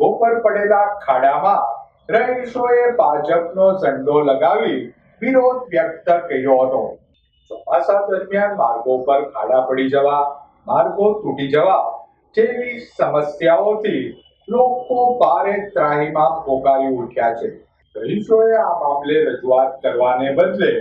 માર્ગો પર પડેલા ખાડામાં રહીશોએ ભાજપનો ઝંડો લગાવી વિરોધ વ્યક્ત કર્યો હતો. ચોમાસા દરમિયાન માર્ગો પર ખાડા પડી જવા, માર્ગો તૂટી જવા જેવી સમસ્યાઓથી લોકો ભારે ત્રાહીમાં પોકારી ઉઠ્યા છે. રહીશોએ આ મામલે રજૂઆત કરવાને બદલે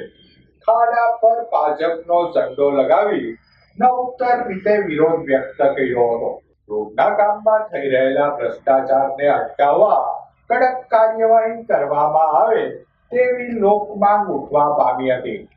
ખાડા પર ભાજપનો ઝંડો લગાવી નવતર રીતે વિરોધ વ્યક્ત કર્યો હતો. રોડના કામમાં થઈ રહેલા ભ્રષ્ટાચારને અટકાવવા, કડક કાર્યવાહી કરવામાં આવે તેવી લોકમાં ઉઠવા પામી હતી.